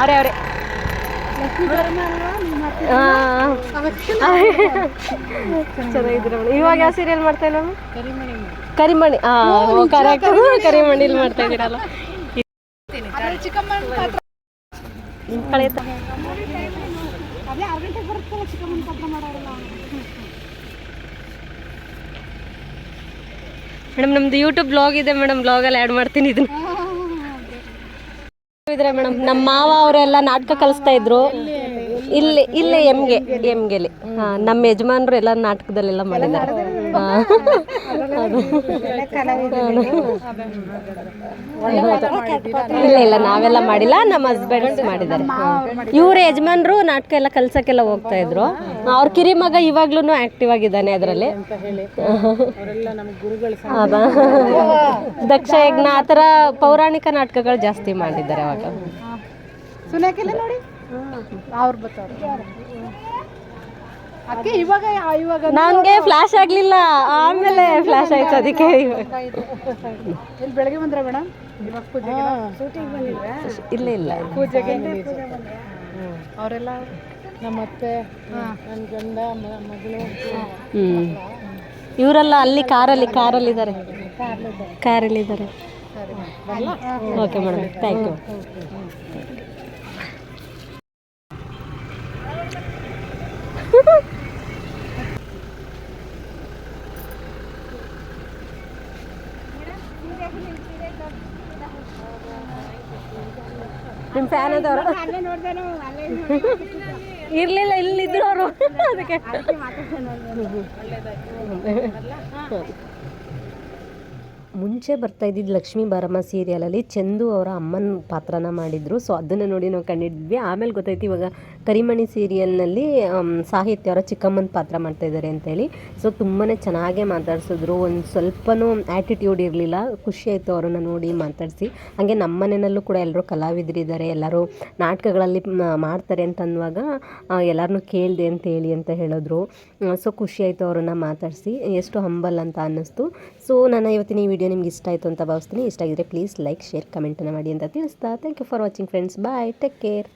ಅವರೇ ಅವರೇ. ಚೆನ್ನಾಗಿದ್ರು ಇವಾಗ ಯಾವ ಸೀರಿಯಲ್ ಮಾಡ್ತಾ ಇಲ್ಲ ಕರಿಮಣಿ. ಕರೆಕ್ಟ್ ಕರಿಮಣಿಲಿ ಮಾಡ್ತಾ ಇದ್ದೀರಲ್ಲ. ಮೇಡಮ್, ನಮ್ದು ಯೂಟ್ಯೂಬ್ ಬ್ಲಾಗ್ ಇದೆ. ಮೇಡಮ್ ಬ್ಲಾಗಲ್ಲಿ ಆ್ಯಡ್ ಮಾಡ್ತೀನಿ ಇದನ್ನ. ಮೇಡಮ್ ನಮ್ಮ ಮಾವ ಅವರೆಲ್ಲ ನಾಟಕ ಕಲಿಸ್ತಾ ಇದ್ರು. ಇಲ್ಲಿ ಇಲ್ಲೇ ಎಮ್ಗೆ ಎಮ್ಗೆಲಿ ಹಾಂ ನಮ್ಮ ಯಜಮಾನ್ರು ಎಲ್ಲ ನಾಟಕದಲ್ಲೆಲ್ಲ ಮಾಡಿದ್ದಾರೆ. ಇಲ್ಲ ಇಲ್ಲ ನಾವೆಲ್ಲ ಮಾಡಿಲ್ಲ. ನಮ್ಮ ಹಸ್ಬೆಂಡ್ಸ್ ಮಾಡಿದ್ದಾರೆ. ಇವ್ರ ಯಜಮಾನ್ರು ನಾಟಕ ಎಲ್ಲ ಕಲ್ಸಕ್ಕೆಲ್ಲ ಹೋಗ್ತಾ ಇದ್ರು. ಅವ್ರ ಕಿರಿ ಮಗ ಇವಾಗ್ಲೂ ಆಕ್ಟಿವ್ ಆಗಿದ್ದಾನೆ ಅದರಲ್ಲಿ. ದಕ್ಷ ಯಜ್ಞ ಆ ಥರ ಪೌರಾಣಿಕ ನಾಟಕಗಳು ಜಾಸ್ತಿ ಮಾಡಿದ್ದಾರೆ ಅವಾಗ. ಸುನಾಕಿಲ್ಲ ನೋಡಿ. ಅವ್ರು ಬರ್ತಾರೆ ಅಕ್ಕೆ ಇವಾಗ ಇವಾಗ ನನಗೆ ಫ್ಲಾಶ್ ಆಗಲಿಲ್ಲ ಆಮೇಲೆ ಫ್ಲಾಶ್ ಆಯ್ತು ಅದಕ್ಕೆ ಇಲ್ಲಿ ಬೆಳಗ್ಗೆ ಬಂದ್ರ ಮೇಡಮ್? ಇವಾಗ ಪೂಜೆಗೆ ಶೂಟಿಂಗ್ ಬಂದಿದ್ರೆ ಇಲ್ಲ ಇಲ್ಲ. ಪೂಜೆಗೆ? ಅವರೆಲ್ಲ? ನಮ್ಮ ಅತ್ತೆ ನನ್ನ ಗಂಡ ಮಗಳು ಇವರೆಲ್ಲ ಅಲ್ಲಿ ಕಾರಲ್ಲಿ ಕಾರಲ್ಲಿ ಇದ್ದಾರೆ ಕಾರಲ್ಲಿ ಇದ್ದಾರೆ ಓಕೆ ಮೇಡಮ್ ಥ್ಯಾಂಕ್ ಯು ನಿಮ್ಮ ಫ್ಯಾನ್ ಅದವರು ಇರ್ಲಿಲ್ಲ ಇಲ್ಲಿದ್ರು ಅವರು ಅದಕ್ಕೆ ಮುಂಚೆ ಬರ್ತಾ ಇದ್ದಿದ್ದು ಲಕ್ಷ್ಮೀ ಬಾರಮ್ಮ ಸೀರಿಯಲಲ್ಲಿ ಚಂದು ಅವರ ಅಮ್ಮನ ಪಾತ್ರನ ಮಾಡಿದ್ರು. ಸೊ ಅದನ್ನು ನೋಡಿ ನಾವು ಕಂಡಿದ್ವಿ. ಆಮೇಲೆ ಗೊತ್ತಾಯ್ತು ಇವಾಗ ಕರಿಮಣಿ ಸೀರಿಯಲ್ನಲ್ಲಿ ಸಾಹಿತ್ಯ ಅವರ ಚಿಕ್ಕಮ್ಮನ ಪಾತ್ರ ಮಾಡ್ತಾಯಿದ್ದಾರೆ ಅಂತೇಳಿ ಸೊ ತುಂಬಾ ಚೆನ್ನಾಗೇ ಮಾತಾಡ್ಸಿದ್ರು. ಒಂದು ಸ್ವಲ್ಪನೂ ಆ್ಯಟಿಟ್ಯೂಡ್ ಇರಲಿಲ್ಲ. ಖುಷಿ ಅವರನ್ನು ನೋಡಿ ಮಾತಾಡಿಸಿ. ಹಾಗೆ ನಮ್ಮ ಮನೆಯಲ್ಲೂ ಕೂಡ ಎಲ್ಲರೂ ಕಲಾವಿದರಿದ್ದಾರೆ ಎಲ್ಲರೂ ನಾಟಕಗಳಲ್ಲಿ ಮಾಡ್ತಾರೆ ಅಂತ ಅನ್ನುವಾಗ ಎಲ್ಲರನ್ನೂ ಕೇಳಿದೆ ಅಂತ ಹೇಳಿ ಅಂತ ಹೇಳಿದ್ರು. ಸೊ ಖುಷಿ ಆಯಿತು ಅವರನ್ನು ಮಾತಾಡಿಸಿ. ಎಷ್ಟು ಹಂಬಲ್ ಅಂತ ಅನ್ನಿಸ್ತು. ಸೊ ನನ್ನ ಇವತ್ತಿನ ಈ ವಿಡಿಯೋ ನಿಮ್ಗೆ ಇಷ್ಟ ಆಯಿತು ಅಂತ ಭಾವಿಸ್ತೀನಿ. ಇಷ್ಟ ಆಗಿದ್ರೆ ಪ್ಲೀಸ್ ಲೈಕ್ ಶೇರ್ ಕಮೆಂಟನ್ನು ಮಾಡಿ ಅಂತ ತಿಳಿಸ್ತಾ. Thank you for watching friends bye take care